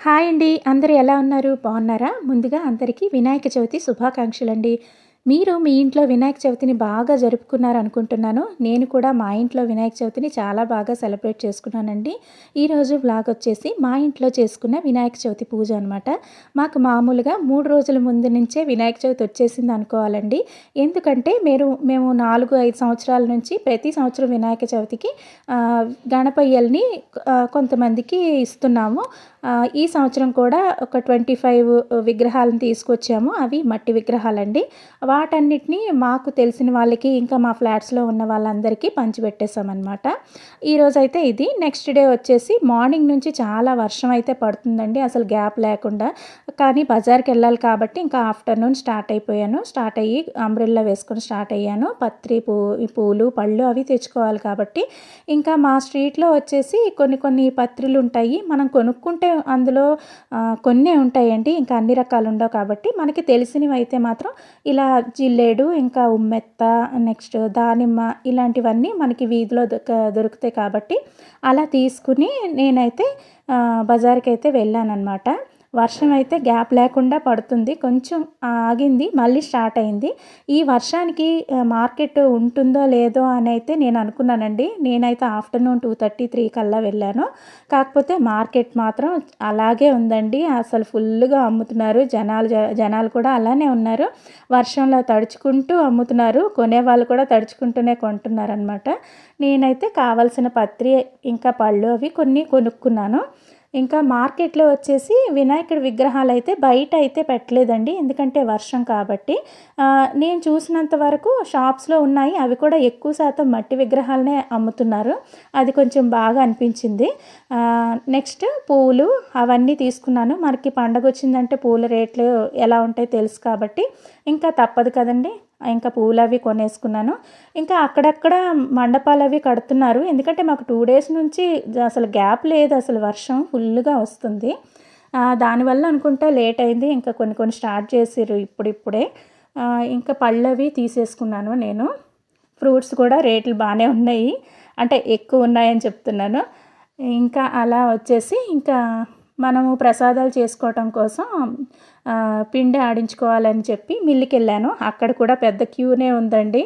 Hi అండి. అందరు ఎలా ఉన్నారు? బాగున్నారా? ముందుగా అందరికీ వినాయక చవితి శుభాకాంక్షలు అండి మీరు మీ ఇంట్లో వినాయక చవితిని బాగా జరుపుకున్నారు అనుకుంటున్నాను నేను కూడా మా ఇంట్లో వినాయక చవితిని చాలా బాగా సెలబ్రేట్ చేసుకున్నానండి. ఈరోజు బ్లాగ్ వచ్చేసి మా ఇంట్లో చేసుకున్న వినాయక చవితి పూజ అనమాట మాకు మామూలుగా మూడు రోజుల ముందు నుంచే వినాయక చవితి వచ్చేసింది అనుకోవాలండి. ఎందుకంటే మీరు మేము నాలుగు ఐదు సంవత్సరాల నుంచి ప్రతి సంవత్సరం వినాయక చవితికి గణపయ్యల్ని కొంతమందికి ఇస్తున్నాము. ఈ సంవత్సరం కూడా ఒక ట్వంటీ ఫైవ్ విగ్రహాలను తీసుకొచ్చాము. అవి మట్టి విగ్రహాలండి. వాటన్నిటిని మాకు తెలిసిన వాళ్ళకి ఇంకా మా ఫ్లాట్స్లో ఉన్న వాళ్ళందరికీ పంచిపెట్టేసామన్నమాట ఈరోజైతే ఇది. నెక్స్ట్ డే వచ్చేసి మార్నింగ్ నుంచి చాలా వర్షం అయితే పడుతుందండి అసలు గ్యాప్ లేకుండా. కానీ బజార్కి వెళ్ళాలి కాబట్టి ఇంకా ఆఫ్టర్నూన్ స్టార్ట్ అయిపోయాను. స్టార్ట్ అయ్యి అంబ్రెల్లా వేసుకొని స్టార్ట్ అయ్యాను. పత్రి పూ పూలు పళ్ళు అవి తెచ్చుకోవాలి కాబట్టి. ఇంకా మా స్ట్రీట్లో వచ్చేసి కొన్ని కొన్ని పత్రిలు ఉంటాయి. మనం కొనుక్కుంటే అందులో కొన్ని కొన్నే ఉంటాయండి. ఇంకా అన్ని రకాలు ఉండవు కాబట్టి మనకి తెలిసినవి అయితే మాత్రం ఇలా జిల్లేడు ఇంకా ఉమ్మెత్త నెక్స్ట్ దానిమ్మ ఇలాంటివన్నీ మనకి వీధిలో దొరుకుతాయి కాబట్టి అలా తీసుకుని నేనైతే బజార్కి అయితే వెళ్ళానన్నమాట. వర్షం అయితే గ్యాప్ లేకుండా పడుతుంది. కొంచెం ఆగింది మళ్ళీ స్టార్ట్ అయింది. ఈ వర్షానికి మార్కెట్ ఉంటుందో లేదో అని అయితే నేను అనుకున్నానండి. నేనైతే ఆఫ్టర్నూన్ టూ థర్టీ త్రీ కల్లా వెళ్ళాను. కాకపోతే మార్కెట్ మాత్రం అలాగే ఉందండి. అసలు ఫుల్గా అమ్ముతున్నారు. జనాలు జ- జనాలు కూడా అలానే ఉన్నారు. వర్షంలో తడుచుకుంటూ అమ్ముతున్నారు. కొనేవాళ్ళు కూడా తడుచుకుంటూనే కొంటున్నారు అనమాట నేనైతే కావాల్సిన పత్రి ఇంకా పళ్ళు అవి కొన్ని కొనుక్కున్నాను. ఇంకా మార్కెట్లో వచ్చేసి వినాయకుడి విగ్రహాలు అయితే బయట అయితే పెట్టలేదండి. ఎందుకంటే వర్షం కాబట్టి. నేను చూసినంత వరకు షాప్స్లో ఉన్నాయి. అవి కూడా ఎక్కువ శాతం మట్టి విగ్రహాలనే అమ్ముతున్నారు. అది కొంచెం బాగా అనిపించింది. నెక్స్ట్ పూలు అవన్నీ తీసుకున్నాను. మనకి పండగ వచ్చిందంటే పూల రేట్లు ఎలా ఉంటాయో తెలుసు కాబట్టి. ఇంకా తప్పదు కదండి. ఇంకా పూలు అవి కొనేసుకున్నాను. ఇంకా అక్కడక్కడ మండపాలు అవి కడుతున్నారు. ఎందుకంటే మాకు టూ డేస్ నుంచి అసలు గ్యాప్ లేదు అసలు వర్షం ఫుల్గా వస్తుంది. దానివల్ల అనుకుంటా లేట్ అయింది. ఇంకా కొన్ని కొన్ని స్టార్ట్ చేసారు ఇప్పుడిప్పుడే. ఇంకా పళ్ళు అవి తీసేసుకున్నాను నేను. ఫ్రూట్స్ కూడా రేట్లు బాగానే ఉన్నాయి. అంటే ఎక్కువ ఉన్నాయని చెప్తున్నాను. ఇంకా అలా వచ్చేసి ఇంకా మనము ప్రసాదాలు చేసుకోవటం కోసం పిండి ఆడించుకోవాలని చెప్పి మిల్లుకి వెళ్ళాను అక్కడ కూడా పెద్ద క్యూనే ఉందండి.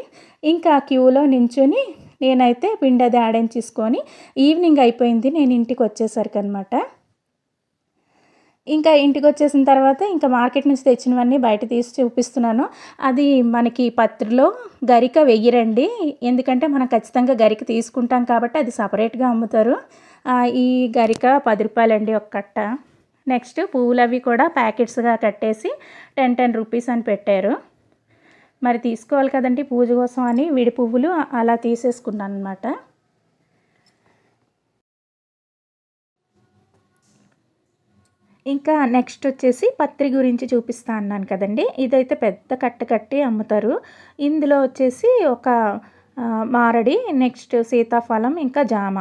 ఇంకా ఆ క్యూలో నించుని నేనైతే పిండి అది ఆడించేసుకొని ఈవినింగ్ అయిపోయింది. నేను ఇంటికి వచ్చేసరికి అనమాట ఇంకా ఇంటికి వచ్చేసిన తర్వాత ఇంకా మార్కెట్ నుంచి తెచ్చినవన్నీ బయట తీసి చూపిస్తున్నాను. అది మనకి పత్రిలో గరిక వెయ్యరండి. ఎందుకంటే మనం ఖచ్చితంగా గరిక తీసుకుంటాం కాబట్టి అది సపరేట్గా అమ్ముతారు. ఈ గరిక పది రూపాయలండి ఒక కట్ట నెక్స్ట్ పువ్వులు అవి కూడా ప్యాకెట్స్గా కట్టేసి టెన్ టెన్ రూపీస్ అని పెట్టారు. మరి తీసుకోవాలి కదండి పూజ కోసం అని విడి పువ్వులు అలా తీసేసుకున్నాను అనమాట ఇంకా నెక్స్ట్ వచ్చేసి పత్రి గురించి చూపిస్తా అన్నాను కదండి. ఇదైతే పెద్ద కట్ట కట్టి అమ్ముతారు. ఇందులో వచ్చేసి ఒక మారడి నెక్స్ట్ సీతాఫలం ఇంకా జామ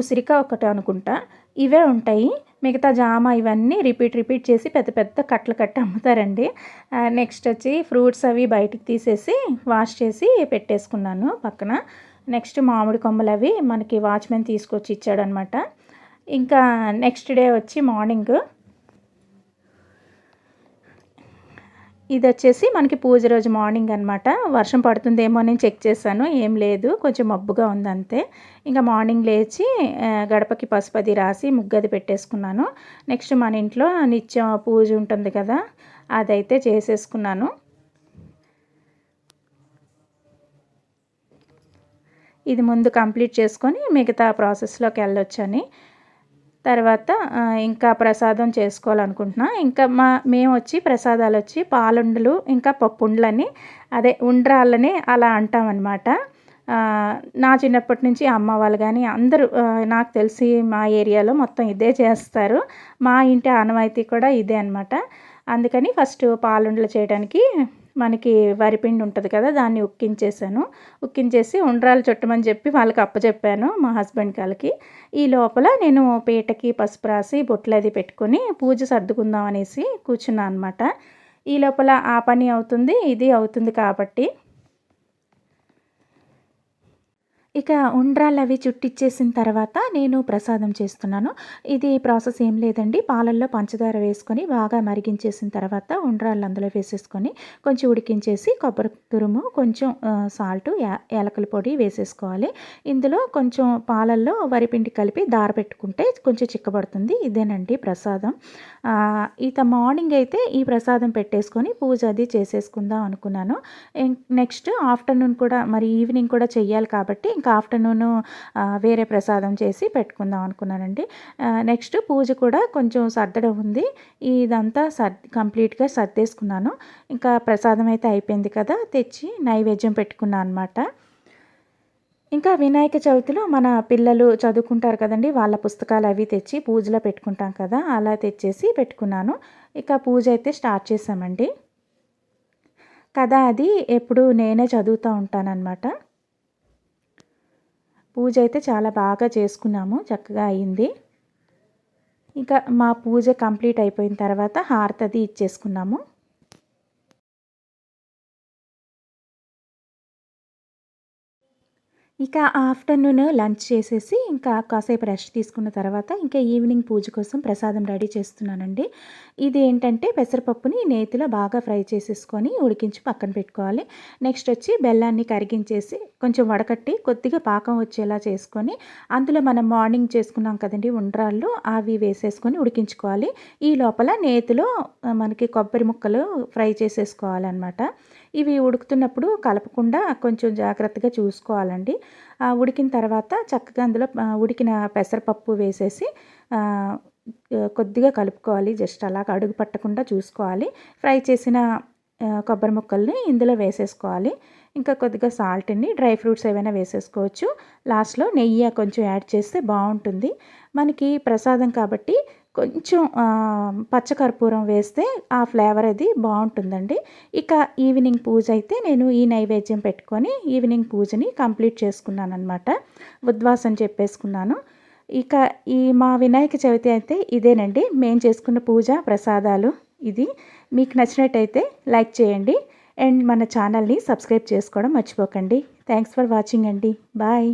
ఉసిరిక ఒకటి అనుకుంటా. ఇవే ఉంటాయి. మిగతా జామ ఇవన్నీ రిపీట్ రిపీట్ చేసి పెద్ద పెద్ద కట్టలు కట్టి అమ్ముతారండి. నెక్స్ట్ వచ్చి ఫ్రూట్స్ అవి బయటికి తీసేసి వాష్ చేసి పెట్టేసుకున్నాను పక్కన. నెక్స్ట్ మామిడి కొమ్మలు అవి మనకి వాచ్మెన్ తీసుకొచ్చి ఇచ్చాడనమాట ఇంకా నెక్స్ట్ డే వచ్చి మార్నింగ్ ఇది వచ్చేసి మనకి పూజ రోజు మార్నింగ్ అనమాట వర్షం పడుతుందేమో అని చెక్ చేశాను. ఏం లేదు. కొంచెం మబ్బుగా ఉంది అంతే ఇంకా మార్నింగ్ లేచి గడపకి పసుపది రాసి ముగ్గది పెట్టేసుకున్నాను. నెక్స్ట్ మన ఇంట్లో నిత్యం పూజ ఉంటుంది కదా అదైతే చేసేసుకున్నాను. ఇది ముందు కంప్లీట్ చేసుకొని మిగతా ప్రాసెస్లోకి వెళ్ళొచ్చని. తర్వాత ఇంకా ప్రసాదం చేసుకోవాలనుకుంటున్నా. ఇంకా మా మేము వచ్చి ప్రసాదాలు వచ్చి పాలుండలు ఇంకా పప్పుండ్లని అదే ఉండ్రాళ్ళని అలా అంటామన్నమాట. నా చిన్నప్పటి నుంచి అమ్మ వాళ్ళు కానీ అందరూ నాకు తెలిసి మా ఏరియాలో మొత్తం ఇదే చేస్తారు. మా ఇంటి ఆనవాయితీ కూడా ఇదే అనమాట అందుకని ఫస్ట్ పాలుండలు చేయడానికి మనకి వరిపిండి ఉంటుంది కదా దాన్ని ఉక్కించేసాను. ఉక్కించేసి ఉండ్రాలు చుట్టమని చెప్పి వాళ్ళకి అప్పచెప్పాను మా హస్బెండ్ వాళ్ళకి ఈ లోపల నేను పీటకి పసుపు రాసి బొట్లు అది పెట్టుకొని పూజ సర్దుకుందాం అనేసి కూర్చున్నాను అనమాట ఈ లోపల ఆ పని అవుతుంది ఇది అవుతుంది కాబట్టి ఇక ఉండ్రాళ్ళు అవి చుట్టిచ్చేసిన తర్వాత నేను ప్రసాదం చేస్తున్నాను. ఇది ప్రాసెస్ ఏం లేదండి. పాలల్లో పంచదార వేసుకొని బాగా మరిగించేసిన తర్వాత ఉండ్రాళ్ళు అందులో వేసేసుకొని కొంచెం ఉడికించేసి కొబ్బరి తురుము కొంచెం సాల్ట్ యాలకుల పొడి వేసేసుకోవాలి. ఇందులో కొంచెం పాలల్లో వరిపిండి కలిపి దార పెట్టుకుంటే కొంచెం చిక్కబడుతుంది. ఇదేనండి ప్రసాదం. ఇత మార్నింగ్ అయితే ఈ ప్రసాదం పెట్టేసుకొని పూజ అది చేసేసుకుందాం అనుకున్నాను. నెక్స్ట్ ఆఫ్టర్నూన్ కూడా మరి ఈవినింగ్ కూడా చెయ్యాలి కాబట్టి ఇంకా ఆఫ్టర్నూన్ వేరే ప్రసాదం చేసి పెట్టుకుందాం అనుకున్నానండి. నెక్స్ట్ పూజ కూడా కొంచెం సర్దడం ఉంది. ఇదంతా సర్ కంప్లీట్గా సర్దేసుకున్నాను. ఇంకా ప్రసాదం అయితే అయిపోయింది కదా తెచ్చి నైవేద్యం పెట్టుకున్నాను అనమాట ఇంకా వినాయక చవితిలో మన పిల్లలు చదువుకుంటారు కదండి వాళ్ళ పుస్తకాలు అవి తెచ్చి పూజలో పెట్టుకుంటాం కదా అలా తెచ్చేసి పెట్టుకున్నాను. ఇక పూజ అయితే స్టార్ట్ చేసామండి కథ అది ఎప్పుడు నేనే చదువుతూ ఉంటానన్నమాట. పూజ అయితే చాలా బాగా చేసుకున్నాము చక్కగా అయింది. ఇంకా మా పూజ కంప్లీట్ అయిపోయిన తర్వాత హారతది ఇచ్చేసుకున్నాము. ఇక ఆఫ్టర్నూన్ లంచ్ చేసేసి ఇంకా కాసేపు రెస్ట్ తీసుకున్న తర్వాత ఇంకా ఈవినింగ్ పూజ కోసం ప్రసాదం రెడీ చేస్తున్నానండి. ఇది ఏంటంటే పెసరపప్పుని నేతిలో బాగా ఫ్రై చేసేసుకొని ఉడికించి పక్కన పెట్టుకోవాలి. నెక్స్ట్ వచ్చి బెల్లాన్ని కరిగించేసి కొంచెం వడకట్టి కొద్దిగా పాకం వచ్చేలా చేసుకొని అందులో మనం మార్నింగ్ చేసుకున్నాం కదండి ఉండ్రాళ్ళు అవి వేసేసుకొని ఉడికించుకోవాలి. ఈ లోపల నేతిలో మనకి కొబ్బరి ముక్కలు ఫ్రై చేసేసుకోవాలన్నమాట. ఇవి ఉడుకుతున్నప్పుడు కలపకుండా కొంచెం జాగ్రత్తగా చూసుకోవాలండి. ఉడికిన తర్వాత చక్కగా అందులో ఉడికిన పెసరపప్పు వేసేసి కొద్దిగా కలుపుకోవాలి. జస్ట్ అలా అడుగు పట్టకుండా చూసుకోవాలి. ఫ్రై చేసిన కొబ్బరి ముక్కల్ని ఇందులో వేసేసుకోవాలి. ఇంకా కొద్దిగా సాల్ట్ని డ్రై ఫ్రూట్స్ ఏవైనా వేసేసుకోవచ్చు. లాస్ట్లో నెయ్యి కొంచెం యాడ్ చేస్తే బాగుంటుంది. మనకి ప్రసాదం కాబట్టి కొంచెం పచ్చకర్పూరం వేస్తే ఆ ఫ్లేవర్ అది బాగుంటుందండి. ఇక ఈవినింగ్ పూజ అయితే నేను ఈ నైవేద్యం పెట్టుకొని ఈవినింగ్ పూజని కంప్లీట్ చేసుకున్నాను అనమాట ఉద్వాసం చెప్పేసుకున్నాను. ఇక ఈ మా వినాయక చవితి అయితే ఇదేనండి. మేము చేసుకున్న పూజ ప్రసాదాలు ఇది. మీకు నచ్చినట్టయితే లైక్ చేయండి. అండ్ మన ఛానల్ని సబ్స్క్రైబ్ చేసుకోవడం మర్చిపోకండి. థ్యాంక్స్ ఫర్ వాచింగ్ అండి. బాయ్.